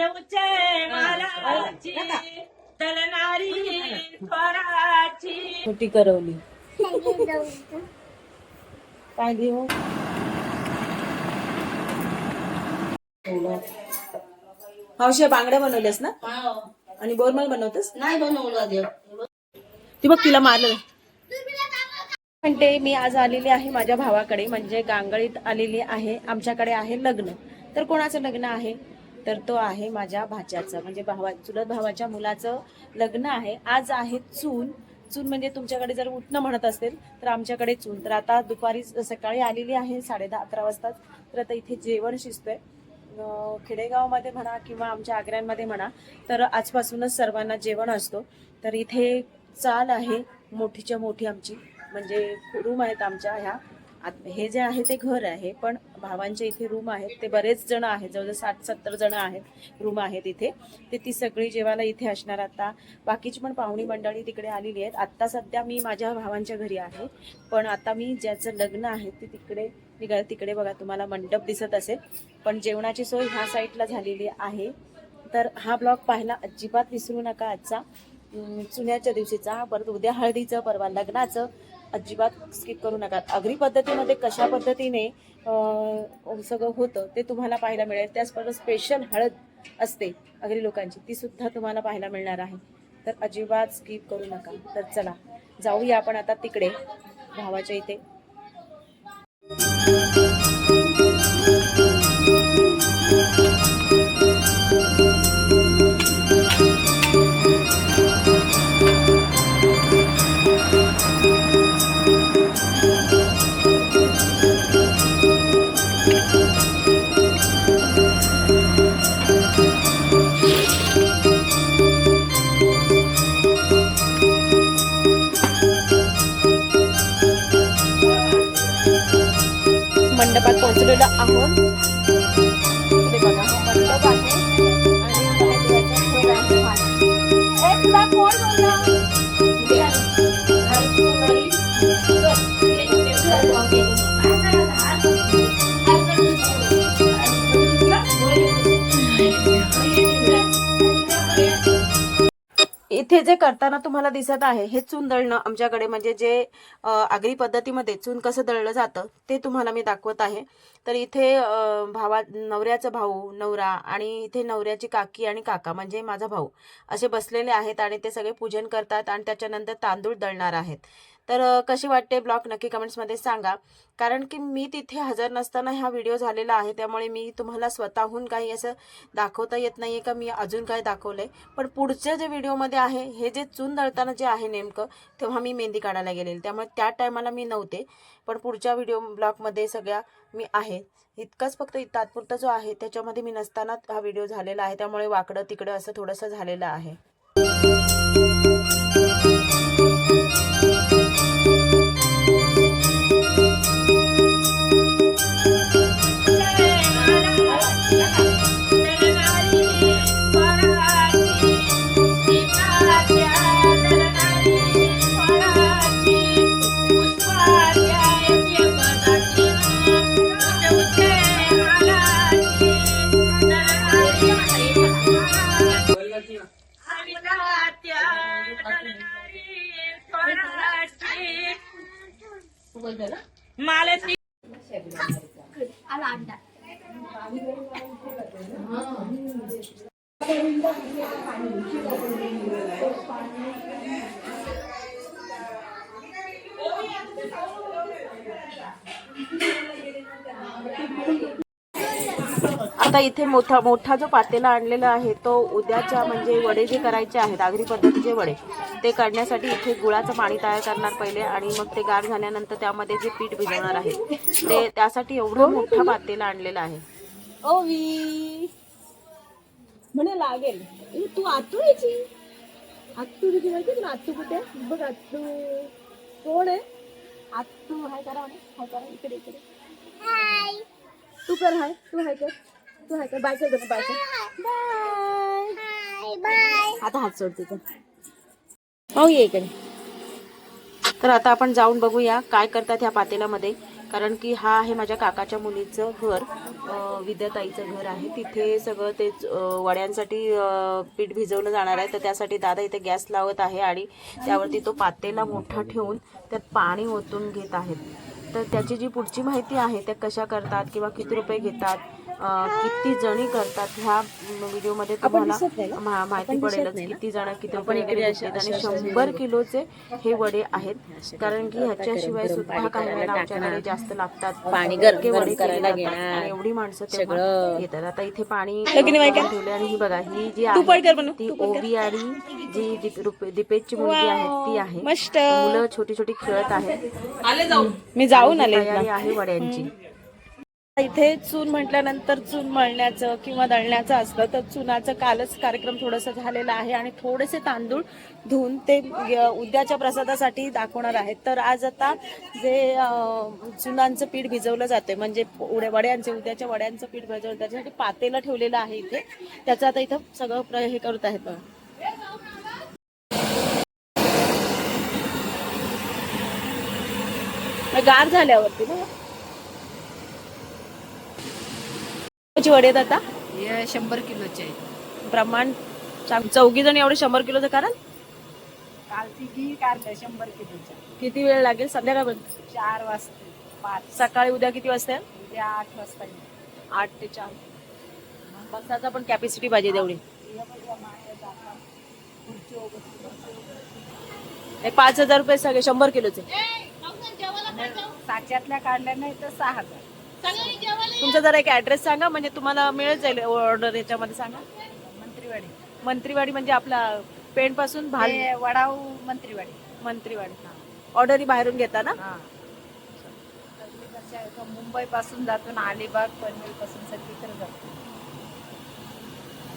उच्च मालाची तलनारी स्वराची छोटी करवली. काय देऊ हौशे बांगड्या बनवल्यास ना? आणि बोरमल बनवतेस? नाही बनवलं देव ती बघ तिला मारलं. म्हणते मी आज आलेली आहे माझ्या भावाकडे म्हणजे गांगळीत आलेली आहे आमच्याकडे आहे लग्न. तर कोणाचं लग्न आहे? तर तो आहे माझ्या भाच्याचं. म्हणजे भावा चुलत भावाच्या मुलाचं लग्न आहे. आज आहे चून. चून म्हणजे तुमच्याकडे जर उठणं म्हणत असेल तर आमच्याकडे चून. तर आता दुपारी सकाळी आलेली आहे साडे दहा अकरा वाजता. तर आता इथे जेवण शिजतंय. खेडेगावमध्ये म्हणा किंवा आमच्या आग्र्यांमध्ये म्हणा तर आजपासूनच सर्वांना जेवण असतो. तर इथे चाल आहे मोठीच्या मोठी आमची. म्हणजे रूम आहेत आमच्या ह्या. हे जे आहे ते घर आहे पण भावांच्या इथे रूम आहेत. ते बरेच जण आहेत जवळजवळ साठ सत्तर जण आहेत रूम आहेत इथे. ते ती सगळी जेवायला इथे असणार आता. बाकीची पण पाहुणी मंडळी तिकडे आलेली आहेत. आत्ता सध्या मी माझ्या भावांच्या घरी आहे पण आता मी ज्याचं लग्न आहे ते तिकडे निघाल तिकडे बघा तुम्हाला मंडप दिसत असेल. पण जेवणाची सोय ह्या साईडला झालेली आहे. तर हा ब्लॉग पाहायला अजिबात विसरू नका आजचा. चुन्याच्या दिवशीचा परत उद्या हळदीचं परवा लग्नाचं. अजिबात स्किप करू नका. अग्री पद्धतीमध्ये कशा पद्धतीने सगळं होतं ते तुम्हाला पाहायला मिळेल. त्याचबरोबर स्पेशल हळद असते अगदी लोकांची ती सुद्धा तुम्हाला पाहायला मिळणार आहे. तर अजिबात स्किप करू नका. तर चला जाऊया आपण आता तिकडे भावाच्या इथे. агон इथे जे करताना तुम्हाला दिसत आहे हे चून दळणं आमच्याकडे म्हणजे जे आगरी पद्धतीमध्ये चून कसं दळलं जातं ते तुम्हाला मी दाखवत आहे. तर इथे भावा नवऱ्याचा भाऊ नवरा आणि इथे नवऱ्याची काकी आणि काका म्हणजे माझा भाऊ असे बसलेले आहेत आणि ते सगळे पूजन करतात आणि त्याच्यानंतर तांदूळ दळणार आहेत. तर कशी वाटते ब्लॉग नक्की कमेंट्समध्ये सांगा. कारण की मी तिथे हजर नसताना हा व्हिडिओ झालेला आहे त्यामुळे मी तुम्हाला स्वतःहून काही असं दाखवता येत नाहीये का मी अजून काय दाखवलंय. पण पुढच्या जे व्हिडिओमध्ये आहे हे जे चून दळताना जे आहे नेमकं तेव्हा मी मेहंदी काढायला गेलेली. त्यामुळे त्या टायमाला मी नव्हते पण पुढच्या व्हिडिओ ब्लॉगमध्ये सगळ्या मी आहे. इतकंच फक्त तात्पुरता जो आहे त्याच्यामध्ये मी नसताना हा व्हिडिओ झालेला आहे. त्यामुळे वाकडं तिकडं असं थोडंसं झालेलं आहे. मालती आता इथे मोठा मोठा जो पातेला आणलेला आहे तो उद्याच्या म्हणजे वडे जे करायचे आहेत आगरी पद्धतीचे वडे ते काढण्यासाठी इथे गुळाचं पाणी तयार करणार पहिले आणि मग ते गार झाल्यानंतर त्यामध्ये जे पीठ भिजवणार आहे ते त्यासाठी एवढं मोठा पातेला आणलेला आहे. ओवी म्हणे लागेल. ए, तू आतू यायची आत्तू तुझी माहिती तुला? आत्तू कुठे? बघ आत्तू कोण आहे? आत्तू हाय करा हाय करा. इकडे इकडे. तू कर हाय. तू हाय कर. तू हाय कर. बाय कर. बाय कर बाय आता हात सोड तिथं. हो ये इकडे. तर आता आपण जाऊन बघूया काय करतात ह्या पातेल्यामध्ये. कारण की हा आहे माझ्या काकाच्या मुलीचं घर विद्याताईचं घर आहे. तिथे सगळं तेच अं, वड्यांसाठी पीठ भिजवलं जाणार आहे. तर त्यासाठी दादा इथे गॅस लावत आहे आणि त्यावरती तो पातेला मोठा ठेवून त्यात पाणी ओतून घेत आहेत. तर त्याची जी पुढची माहिती आहे त्या कशा करतात किंवा किती रुपये घेतात किती जणी करतात ह्या व्हिडिओमध्ये तुम्हाला मा- माहिती पडेलच किती जण किती घेतात आणि शंभर किलोचे हे वडे आहेत. कारण की ह्याच्याशिवाय सुद्धा काही वेळेला आमच्याकडे जास्त लागतात. पाणी वडे करायला एवढी माणसं. येतात आता इथे पाणी? ठेवले आणि ही बघा ही जी पण आहे ती पण. ओवी आणि जी दीपेशची मुलगी आहे ती आहे. मस्त. मुलं छोटी छोटी खेळत आहेत. आले जाऊ मी जाऊन आले आहे वड्यांची. इथे चून म्हटल्यानंतर चून मळण्याचं किंवा दळण्याचं असतं तर चुनाचं कालच कार्यक्रम थोडासा झालेला आहे आणि थोडेसे तांदूळ धुवून ते उद्याच्या प्रसादासाठी दाखवणार आहेत. तर आज आता जे चुनांचं पीठ भिजवलं जाते म्हणजे उड्या वड्यांचे उद्याच्या वड्यांचं पीठ भिजवलं त्याच्यासाठी पातेलं ठेवलेलं आहे इथे. त्याचं आता इथं सगळं प्र- हे करत आहेत गार झाल्यावरती ना किती वडे आहेत आता? हे शंभर किलोचे आहे प्रमाण चौघी जण एवढे शंभर किलोचं कारण? कालची घी काढलं शंभर किलोच्या. किती वेळ लागेल संध्याकाळपर्यंत? चार वाजता. पाच. सकाळी उद्या किती वाजता येईल? उद्या आठ वाजता येईल. आठ ते चार. बसाचा पण कॅपॅसिटी पाहिजे तेवढी. हे पाच हजार रुपये सगळे शंभर किलोचे. साच्यातल्या काढल्या नाही तर सहा हजार. तुमचा जरा एक ऍड्रेस सांगा म्हणजे तुम्हाला मिळत जाईल ऑर्डर याच्यामध्ये सांगा. मंत्रीवाडी. मंत्रीवाडी म्हणजे आपला पेणपासून भाल वडाऊ मंत्रीवाडी. मंत्रीवाडी. ऑर्डरी बाहेरून घेता ना? हा. मुंबई पासून जातो ना अलिबाग पनवेल पासून सगळीकडे जातो.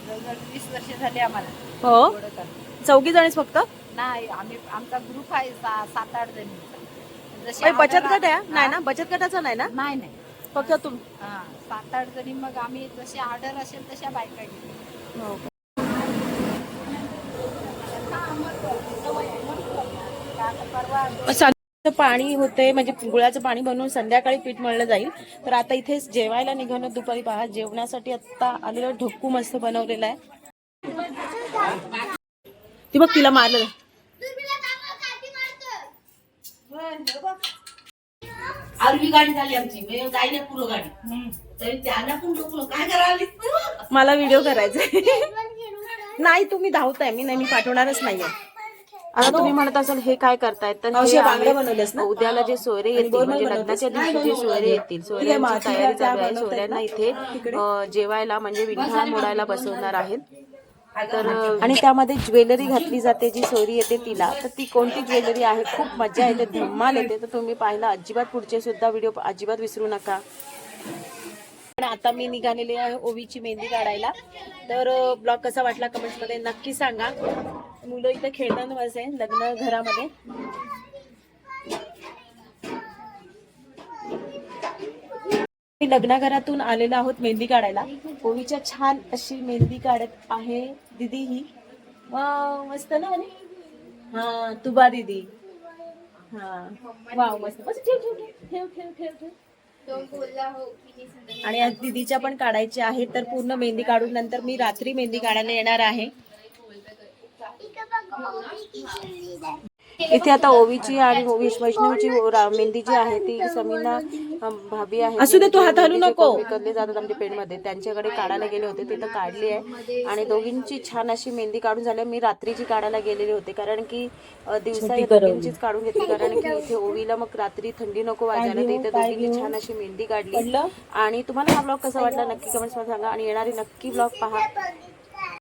जवळजवळ वीस वर्ष झाली आम्हाला. हो. चौघी जणीच फक्त? नाही आम्ही आमचा ग्रुप आहे सा- सात आठ जणींचा जशी बचत गट आहे? हा? नाही? ना? बचत गटाचा नाही ना? नाही नाही. फक्त तुम हा सात आठ जणी मग आम्ही जशी ऑर्डर असेल तशा बायका घेतो हो पाणी होते म्हणजे गुळाचं पाणी बनवून संध्याकाळी पीठ मळलं जाईल. तर आता इथे जेवायला निघालं दुपारी पहा जेवणासाठी आता आलेलं ढोकू मस्त बनवलेलं आहे. ती बघ तिला मारलं आरवी गाडी झाली आमची. मी जाईने पुढं गाडी. तरी त्यांना पण डोकलं काय करायला? मला व्हिडिओ करायचा नाही तुम्ही धावताय. मी नाही मी पाठवणारच नाहीये. आता तुम्ही म्हणत असाल हे काय करतायत? तर हे उद्याला जे सोयरे येतील म्हणजे लग्नाच्या दिवशी जे सोयरे येतील सोयऱ्यांची तयारी चालू आहे. सोयऱ्यांना इथे जेवायला म्हणजे विंठा मोडायला बसवणार आहेत. तर आणि त्यामध्ये ज्वेलरी घातली जाते जी सोयरी येते तिला तर ती कोणती ज्वेलरी आहे? खूप मजा येते धम्माल येते. तर तुम्ही पाहिला अजिबात पुढचे सुद्धा व्हिडिओ अजिबात विसरू नका. पण आता मी निघालेली आहे ओवीची मेहंदी काढायला. तर ब्लॉग कसा वाटला कमेंट्समध्ये नक्की सांगा. मुलं इथे खेळताना बस आहे लग्न घरामध्ये. लग्नघरातून आलेलो आहोत मेहंदी काढायला. ओवीच्या छान अशी मेहंदी काढत आहे दिदी ही. मस्त ना म्हणे हा तुबा दिदी. हा वाव मस्त. बस ठेव ठेव ठेव ठेव ठेव ठेव आणि आज दिदीच्या पण काढायच्या आहेत तर पूर्ण मेहंदी काढून नंतर मी रात्री मेहंदी काढायला येणार आहे. इथे आता ओवीची आणि ओवी वैष्णवीची रा- मेहंदी जी आहे ती समीना भाभी आहे. असू दे, तू हात हलू नको. विकतले जातात आमच्या पेणमध्ये त्यांच्याकडे काढायला गेले होते तिथं काढली आहे. आणि दोघींची छान अशी मेहंदी काढून झाली मी रात्रीची काढायला गेलेले होते कारण की दिवसा दोघींचीच काढून घेतली कारण की इथे ओवीला मग रात्री थंडी नको वाजायला तर इथे दोघींनी छान अशी मेहंदी काढली? आणि तुम्हाला हा ब्लॉग कसा वाटला? नक्की कमेंट्समध्ये सांगा. आणि येणारी नक्की ब्लॉग पहा.